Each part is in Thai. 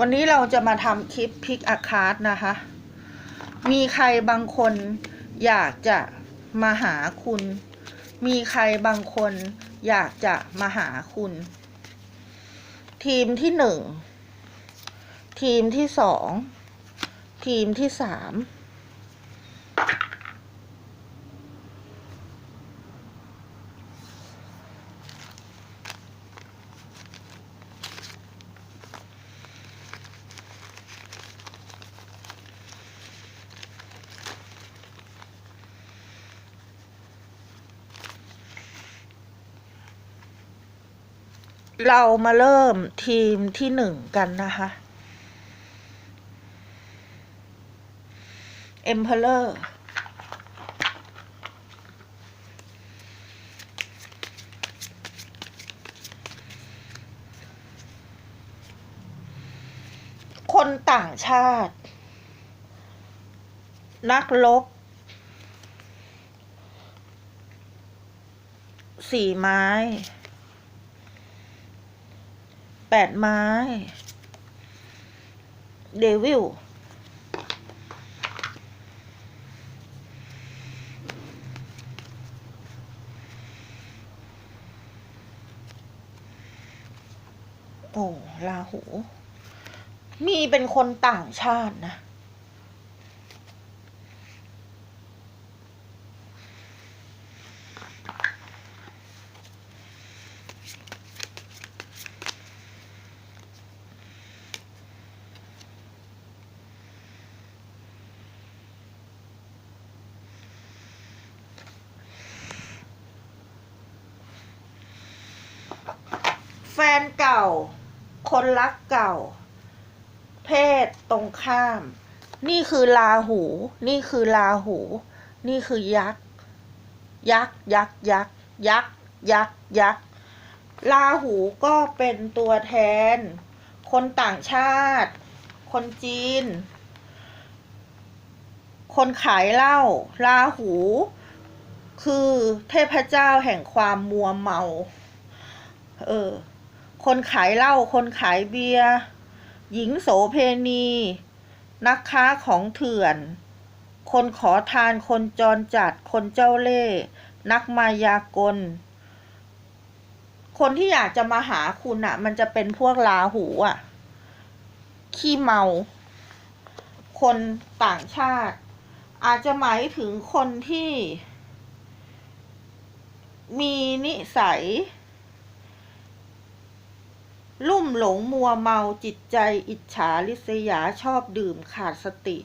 วันนี้เราจะมาทำคลิปพิกอาคาร์ดนะคะ มีใครบางคนอยากจะมาหาคุณ มีใครบางคนอยากจะมาหาคุณ ทีมที่หนึ่ง ทีมที่สอง ทีมที่สาม เรามาเริ่มทีมที่หนึ่งกันนะคะ Emperor คนต่างชาติ นักรบสี่ไม้ แปดไม้ เดวิลโอ้ลาหู มีเป็นคนต่างชาตินะ แฟนเก่า คนรักเก่า เพศตรงข้าม นี่คือลาหู นี่คือลาหู นี่คือยักษ์ ยักษ์ ยักษ์ ยักษ์ ยักษ์ ยักษ์ ยักษ์ ลาหูก็เป็นตัวแทน คนต่างชาติ คนจีน คนขายเหล้า ลาหู คือเทพเจ้าแห่งความมัวเมา เออ คนขายเหล้าคนขายเบียร์หญิงโสเพณี นักค้าของเถื่อน คนขอทานคนจรจัดคนเจ้าเล่ห์นักมายากล คนที่อยากจะมาหาคุณอะ่ะมันจะเป็นพวกลาหูอะ่ะขี้เมา คนต่างชาติ อาจจะหมายถึงคนที่ มีนิสัย ลุ่มหลงมัวเมาจิตใจอิจฉาริษยาชอบดื่มขาดสติ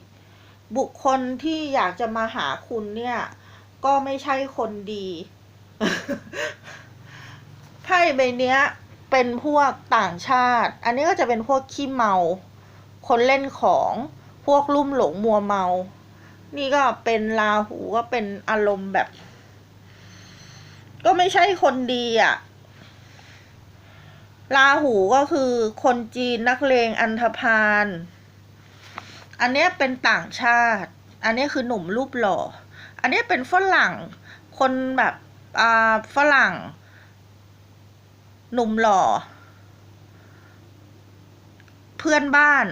บุคคลที่อยากจะมาหาคุณเนี่ย ก็ไม่ใช่คนดีไพ่ใบเนี้ย เป็นพวกต่างชาติ อันนี้ก็จะเป็นพวกขี้เมา คนเล่นของพวกลุ่มหลงมัวเมา นี่ก็เป็นลาหูก็เป็นอารมณ์แบบ ก็ไม่ใช่คนดีอะ ลาหูก็คือคนจีนนักเลงอันธพาล อันนี้เป็นต่างชาติ อันนี้คือหนุ่มรูปหล่อ อันนี้เป็นฝรั่ง คนแบบอ่าฝรั่ง หนุ่มหล่อ เพื่อนบ้าน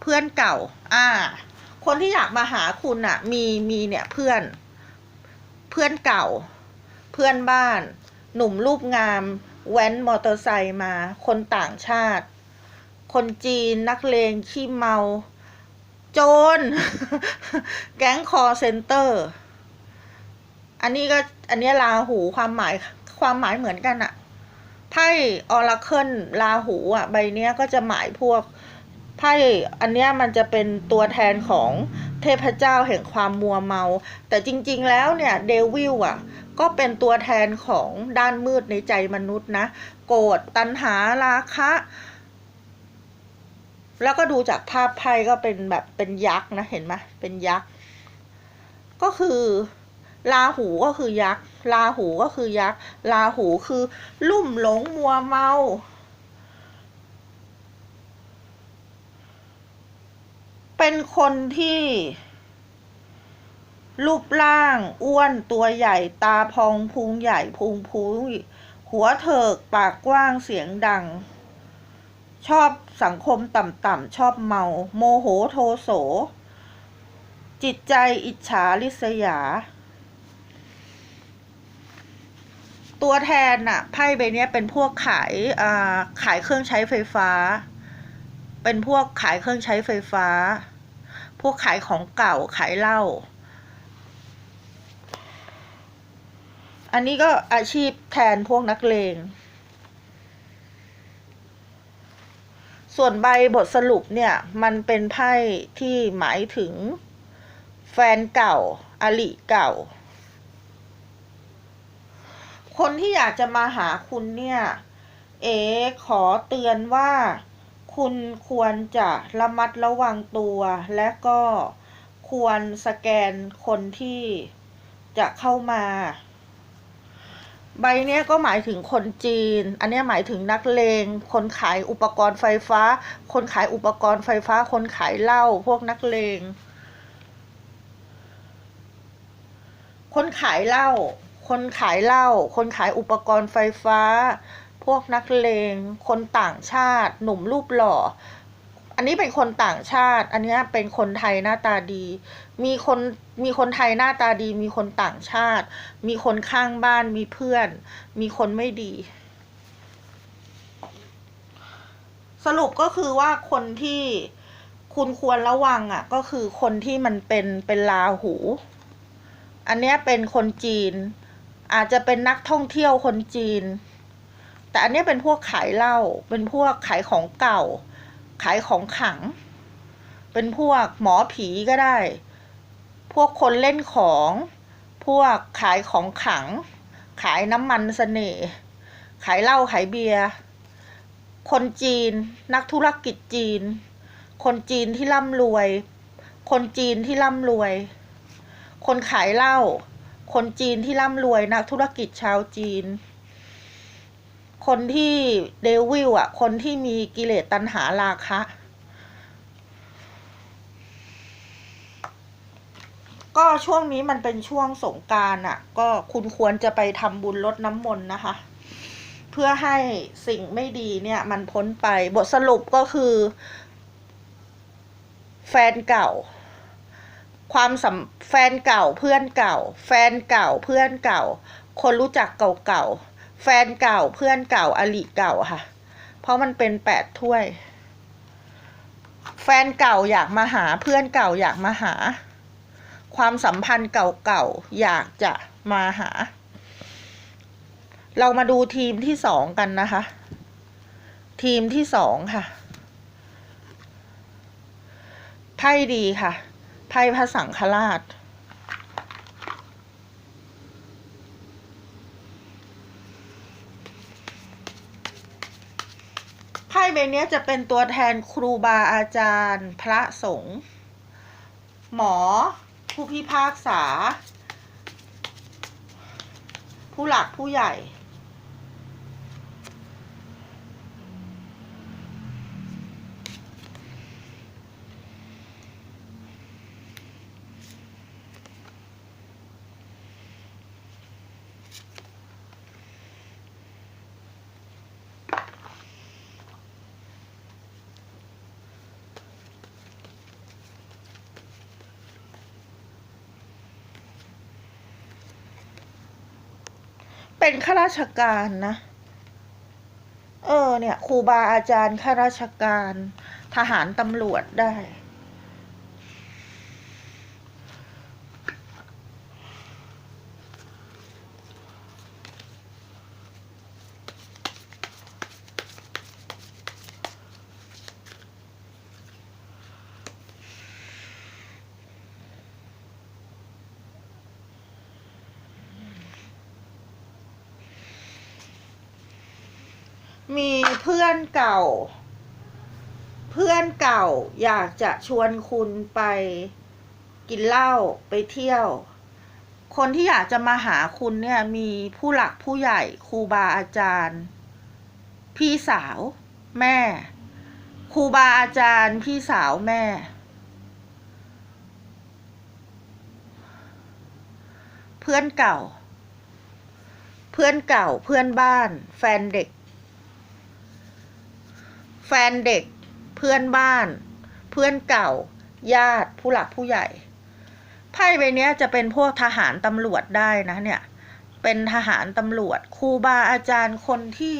เพื่อนเก่า อ่า คนที่อยากมาหาคุณอะ่ะมีมีเนี่ยเพื่อน เพื่อนเก่า เพื่อนบ้าน หนุ่มรูปงาม แว้นมอเตอร์ไซค์มา คนต่างชาติ คนจีนนักเลงขี้เมา โจร แก๊งคอเซ็นเตอร์ อันนี้ก็อันนี้ลาหูความหมายความหมายเหมือนกันอะไพ่ออราเคิลลาหูอะใบเนี้ยก็จะหมายพวกไพ่อันเนี้ยมันจะเป็นตัวแทนของเทพเจ้าแห่งความมัวเมา แต่จริง ๆ แล้วเนี่ยเดวิลอะ ก็เป็นตัวแทนของด้านมืดในใจมนุษย์นะ โกรธตัณหาราคะ แล้วก็ดูจากภาพไพ่ก็เป็นแบบเป็นยักษ์นะเห็นไหมเป็นยักษ์ก็คือลาหูก็คือยักษ์ลาหูก็คือยักษ์ลาหูคือลุ่มหลงมัวเมาเป็นคนที่ รูปร่างอ้วนตัวใหญ่ตาพองพุงใหญ่พุงพุงหัวเถิกปากกว้างเสียงดัง ชอบสังคมต่ำๆชอบเมา โมโหโทโส จิตใจอิจฉาริษยา ตัวแทนน่ะไพ่ใบนี้เป็นพวกขายอ่าขายเครื่องใช้ไฟฟ้า เป็นพวกขายเครื่องใช้ไฟฟ้า พวกขายของเก่าขายเหล้า อันนี้ก็อาชีพแทนพวกนักเลง ส่วนใบบทสรุปเนี่ย มันเป็นไพ่ที่หมายถึง แฟนเก่าอลิเก่า คนที่อยากจะมาหาคุณเนี่ย เอ๋ขอเตือนว่าคุณควรจะระมัดระวังตัวและก็ควรสแกนคนที่จะเข้ามา ใบเนี้ยก็หมายถึงคนจีน อันนี้หมายถึงนักเลง คนขายอุปกรณ์ไฟฟ้า คนขายอุปกรณ์ไฟฟ้า คนขายเหล้า พวกนักเลง คนขายเหล้า คนขายเหล้า คนขายอุปกรณ์ไฟฟ้า พวกนักเลง คนต่างชาติ หนุ่มรูปหล่อ อันนี้เป็นคนต่างชาติ อันนี้เป็นคนไทยหน้าตาดี มีคนมีคนไทยหน้าตาดี มีคนต่างชาติ มีคนข้างบ้าน มีเพื่อน มีคนไม่ดี สรุปก็คือว่าคนที่คุณควรระวังอะ ก็คือคนที่มันเป็นเป็นลาหู อันนี้เป็นคนจีน อาจจะเป็นนักท่องเที่ยวคนจีน แต่อันนี้เป็นพวกขายเหล้า เป็นพวกขายของเก่า ขายของขัง เป็นพวกหมอผีก็ได้ พวกคนเล่นของ พวกขายของขัง ขายน้ำมันเสน่ห์ขายเหล้าขายเบียร์คนจีน นักธุรกิจจีน คนจีนที่ร่ำรวย คนจีนที่ร่ำรวย คนขายเหล้าคนจีนที่ร่ำรวยนักธุรกิจชาวจีน คนที่เดวิลอะ คนที่มีกิเลสตัณหาราคะ ก็ช่วงนี้มันเป็นช่วงสงการอะ ก็คุณควรจะไปทำบุญลดน้ำมนต์นะคะ เพื่อให้สิ่งไม่ดีเนี่ย มันพ้นไปบทสรุปก็คือ แฟนเก่า ความสัมแฟนเก่าเพื่อนเก่า แฟนเก่าเพื่อนเก่า คนรู้จักเก่าๆ แฟนเก่าเพื่อนเก่าอลิเก่าค่ะ เพราะมันเป็นแปดถ้วย แฟนเก่าอยากมาหาเพื่อนเก่าอยากมาหา ความสัมพันธ์เก่าๆอยากจะมาหา เรามาดูทีมที่สองกันนะคะ ทีมที่สองค่ะไพ่ดีค่ะไพ่พระสังฆราช พ่ใบเนี้ยจะเป็นตัวแทนครูบาอาจารย์ พระสงฆ์หมอ ผู้พิพากษา ผู้หลักผู้ใหญ่ เป็นข้าราชการนะ เออเนี่ยครูบาอาจารย์ข้าราชการ ทหารตำรวจได้ มีเพื่อนเก่า เพื่อนเก่าอยาก จะชวนคุณไปกินเหล้าไปเที่ยว คนที่อยากจะมาหาคุณเนี่ยมีผู้หลักผู้ใหญ่ครูบาอาจารย์ พี่สาวแม่ครูบาอาจารย์พี่สาวแม่ เพื่อนเก่า เพื่อนเก่าเพื่อนบ้าน แฟนเด็ก แฟนเด็กเพื่อนบ้าน พื่อนเก่า ญาติผู้หลักผู้ใหญ่ ไพ่ใบนี้จะเป็นพวกทหารตำรวจได้นะเนี่ย เป็นทหารตำรวจครูบาอาจารย์คนที่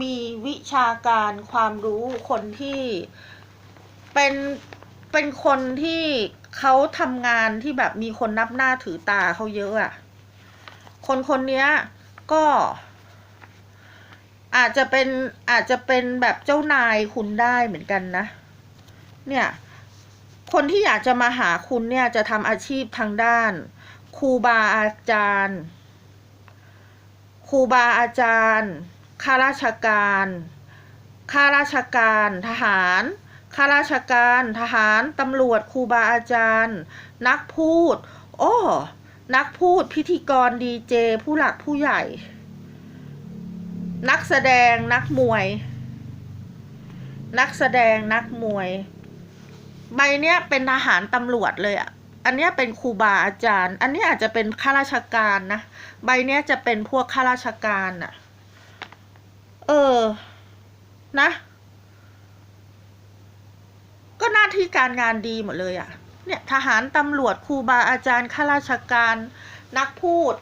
มีวิชาการความรู้คนที่เป็นเป็นคนที่เขาทำงานที่แบบมีคนนับหน้าถือตาเขาเยอะอะคนคนนี้ก็อาจจะเป็นอาจจะเป็นแบบเจ้านายคุณได้เหมือนกันนะ เนี่ยคนที่อยากจะมาหาคุณเนี่ยจะทำอาชีพทางด้านครูบาอาจารย์ครูบาอาจารย์ข้าราชการข้าราชการทหารข้าราชการทหารตำรวจครูบาอาจารย์ นักพูด โอ้นักพูดพิธีกรดีเจ ผู้หลักผู้ใหญ่ นักแสดงนักมวย นักแสดงนักมวย ใบเนี้ยเป็นทหารตำรวจเลยอะ่ะอันเนี้ยเป็นครูบาอาจารย์ อันนี้อาจจะเป็นข้าราชการนะ ใบเนี้ยจะเป็นพวกข้าราชการอะ่ะเออ นะ ก็หน้าที่การงานดีหมดเลยอะ่ะเนี่ยทหารตำรวจครูบาอาจารย์ข้าราชการ นักพูด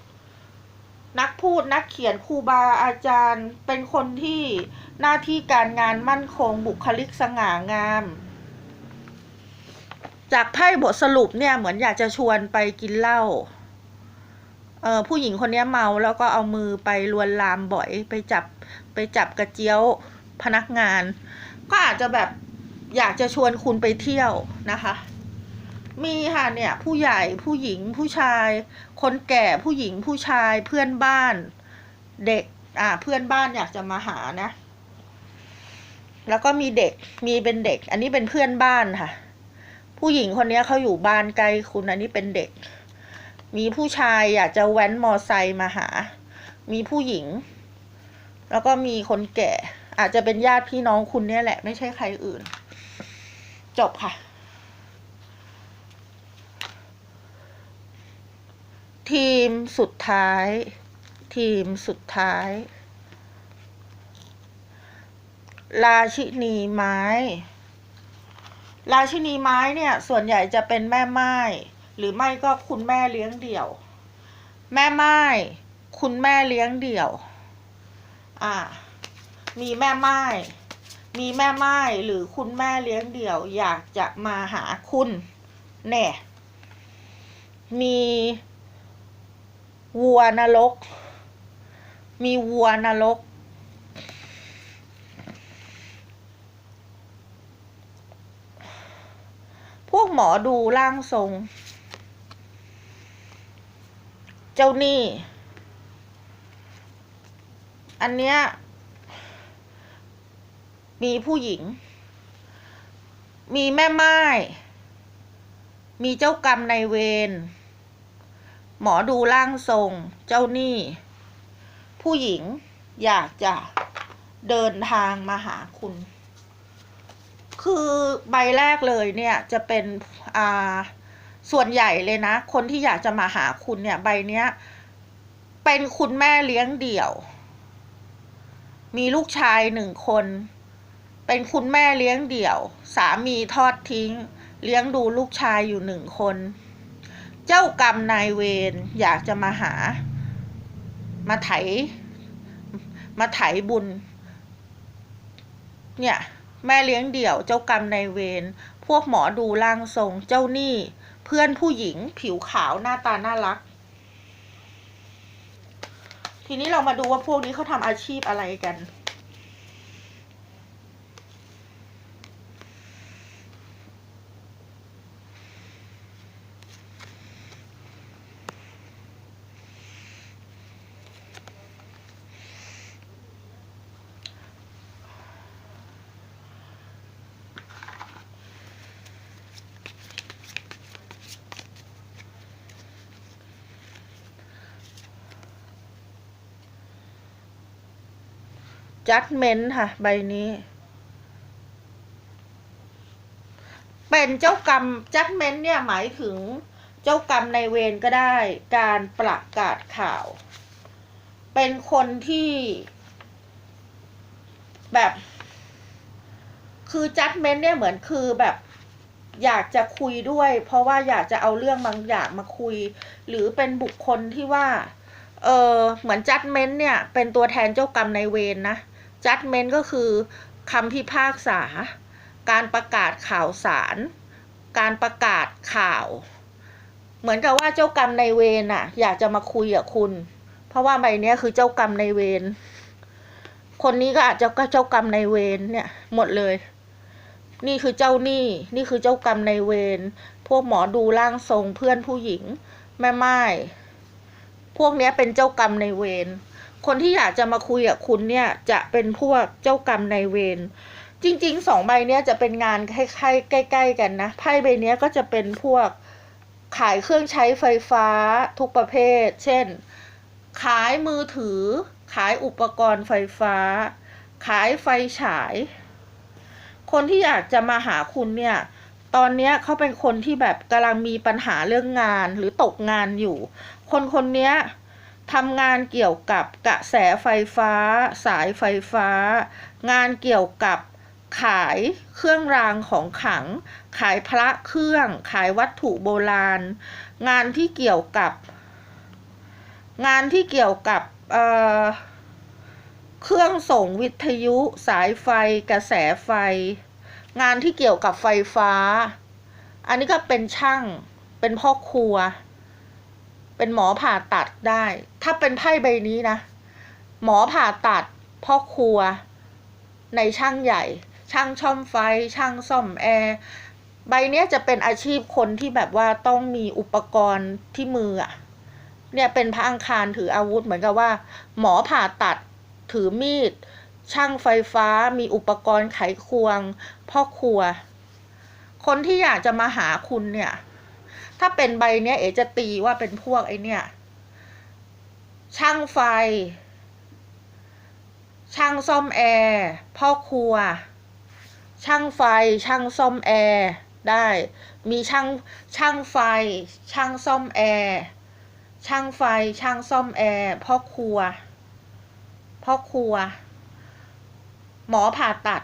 นักพูดนักเขียนครูบาอาจารย์ เป็นคนที่หน้าที่การงานมั่นคงบุคลิกสง่างาม จากไพ่บทสรุปเนี่ยเหมือนอยากจะชวนไปกินเหล้าเออผู้หญิงคนนี้เมาแล้วก็เอามือไปลวนลามบ่อยไปจับไปจับกระเจียวพนักงาน ก็อาจจะแบบอยากจะชวนคุณไปเที่ยวนะคะ มีค่ะเนี่ยผู้ใหญ่ผู้หญิงผู้ชาย คนแก่ผู้หญิงผู้ชายเพื่อนบ้านเด็กอ่าเพื่อนบ้านอยากจะมาหานะ แล้วก็มีเด็กมีเป็นเด็ก อันนี้เป็นเพื่อนบ้านค่ะ ผู้หญิงคนนี้เขาอยู่บ้านไกลคุณอันนี้เป็นเด็ก มีผู้ชายอยากจะแว้นมอไซค์มาหา มีผู้หญิง แล้วก็มีคนแก่ อาจจะเป็นญาติพี่น้องคุณเนี่ยแหละ ไม่ใช่ใครอื่น จบค่ะ ทีมสุดท้าย ทีมสุดท้าย ราชินีไม้ ราชินีไม้เนี่ยส่วนใหญ่จะเป็นแม่ไม้หรือไม่ก็คุณแม่เลี้ยงเดี่ยว แม่ไม้คุณแม่เลี้ยงเดี่ยว อ่า มีแม่ไม้มีแม่ไม้หรือคุณแม่เลี้ยงเดี่ยว อยากจะมาหาคุณแน่มีวัวนรก มีวัวนรก พวก หมอดูร่างทรง เจ้าหนี้ อันเนี้ย มีผู้หญิง มีแม่ไม้มีเจ้ากรรมในเวร หมอดูร่างทรง เจ้าหนี้ ผู้หญิงอยากจะเดินทางมาหาคุณ คือใบแรกเลยเนี่ยจะเป็นอ่าส่วนใหญ่เลยนะ คนที่อยากจะมาหาคุณเนี่ยใบเนี้ย เป็นคุณแม่เลี้ยงเดี่ยว มีลูกชายหนึ่งคน เป็นคุณแม่เลี้ยงเดี่ยว สามีทอดทิ้ง เลี้ยงดูลูกชายอยู่หนึ่งคน เจ้ากรรมนายเวรอยากจะมาหา มาไถ มาไถบุญ เนี่ย แม่เลี้ยงเดี่ยวเจ้ากรรมนายเวรพวกหมอดูล่างทรงเจ้าหนี้ เพื่อนผู้หญิงผิวขาวหน้าตาน่ารัก ทีนี้เรามาดูว่าพวกนี้เขาทำอาชีพอะไรกัน judgment ค่ะ ใบนี้ เป็นเจ้ากรรม judgment เนี่ยหมายถึงเจ้ากรรมในเวรก็ได้ การประกาศข่าว เป็นคนที่แบบ คือจัดเมนเนี่ยเหมือนคือแบบอยากจะคุยด้วย เพราะว่าอยากจะเอาเรื่องบางอย่างมาคุย หรือเป็นบุคคลที่ว่า เออเหมือนจัดเมนเนี่ย เป็นตัวแทนเจ้ากรรมในเวรนะ จัดเมนก็คือคำพิพากษา การประกาศข่าวสาร การประกาศข่าว เหมือนกับว่าเจ้ากรรมในเวรน่ะ อยากจะมาคุยกับคุณ เพราะว่าใบเนี้ยคือเจ้ากรรมในเวร คนนี้ก็อาจจะก็เจ้ากรรมในเวรเนี่ยหมดเลย นี่คือเจ้าหนี้ นี่คือเจ้ากรรมในเวร พวกหมอดูร่างทรงเพื่อนผู้หญิง แม่ไม้พวกนี้เป็นเจ้ากรรมในเวร คนที่อยากจะมาคุยกับคุณเนี่ยจะเป็นพวกเจ้ากรรมในเวรจริงๆสองใบเนี้ยจะเป็นงานคล้ายๆใกล้ ๆ กันนะไพ่ใบเนี้ยก็จะเป็นพวกขายเครื่องใช้ไฟฟ้าทุกประเภท เช่น ขายมือถือ ขายอุปกรณ์ไฟฟ้า ขายไฟฉาย คนที่อยากจะมาหาคุณเนี่ย ตอนนี้เขาเป็นคนที่แบบกำลังมีปัญหาเรื่องงานหรือตกงานอยู่ คนคนเนี้ย ทำงานเกี่ยวกับกระแสไฟฟ้า สายไฟฟ้า งานเกี่ยวกับขายเครื่องรางของขัง ขายพระเครื่อง ขายวัตถุโบราณ งานที่เกี่ยวกับ งานที่เกี่ยวกับเเครื่องส่งวิทยุ สายไฟ กระแสไฟ งานที่เกี่ยวกับไฟฟ้า อันนี้ก็เป็นช่าง เป็นพ่อครัว เป็นหมอผ่าตัดได้ ถ้าเป็นไพ่ใบนี้นะ หมอผ่าตัดพ่อครัว ในช่างใหญ่ ช่างช่อมไฟ ช่างซ่อมแอร์ ใบเนี้ยจะเป็นอาชีพคนที่แบบว่าต้องมีอุปกรณ์ที่มืออะเนี่ยเป็นพระอังคารถืออาวุธเหมือนกับว่า หมอผ่าตัดถือมีด ช่างไฟฟ้ามีอุปกรณ์ไขควง พ่อครัว คนที่อยากจะมาหาคุณเนี่ย ถ้าเป็นใบเนี้ยเอจะตีว่าเป็นพวกไอเนี่ย ช่างไฟ ช่างซ่อมแอร์พ่อครัว ช่างไฟ ช่างซ่อมแอร์ได้ มีช่างช่างไฟ ช่างซ่อมแอร์ช่างไฟ ช่างซ่อมแอร์พ่อครัวพ่อครัว หมอผ่าตัด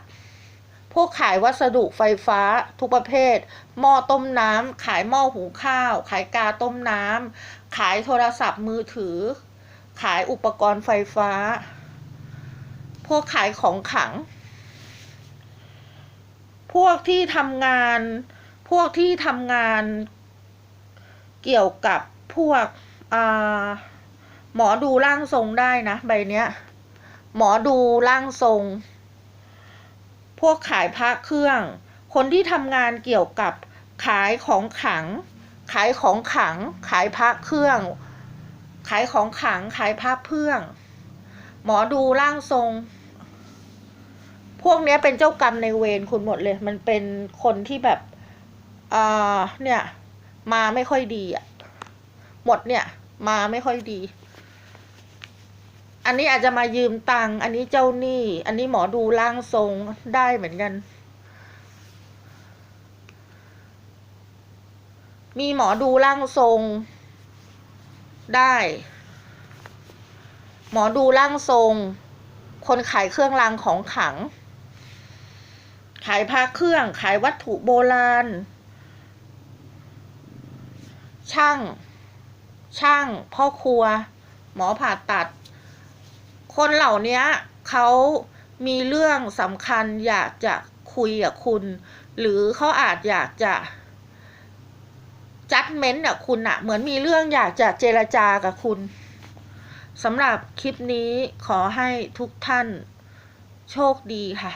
พวกขายวัสดุไฟฟ้าทุกประเภท หม้อต้มน้ำ ขายหม้อหุงข้าว ขายกาต้มน้ำ ขายโทรศัพท์มือถือ ขายอุปกรณ์ไฟฟ้า พวกขายของขัง พวกที่ทำงาน พวกที่ทำงานเกี่ยวกับพวกหมอดูร่างทรงได้นะ ใบเนี้ย หมอดูร่างทรง พวกขายพระเครื่อง คนที่ทำงานเกี่ยวกับขายของขัง ขายของขัง ขายพระเครื่อง ขายของขัง ขายพระเครื่อง หมอดูร่างทรง พวกนี้เป็นเจ้ากรรมในเวรคุณหมดเลย มันเป็นคนที่แบบอ่าเนี่ย มาไม่ค่อยดีอะ หมดเนี่ย มาไม่ค่อยดี อันนี้อาจจะมายืมตังค์อันนี้เจ้าหนี้ อันนี้หมอดูร่างทรงได้เหมือนกัน มีหมอดูร่างทรงได้ หมอดูร่างทรง คนขายเครื่องรางของขัง ขายพระเครื่อง ขายวัตถุโบราณ ช่าง ช่าง พ่อครัว หมอผ่าตัด คนเหล่านี้เขามีเรื่องสำคัญอยากจะคุยกับคุณ หรือเขาอาจอยากจะจัดเม้นต์กับคุณอะเหมือนมีเรื่องอยากจะเจรจากับคุณสำหรับคลิปนี้ขอให้ทุกท่านโชคดีค่ะ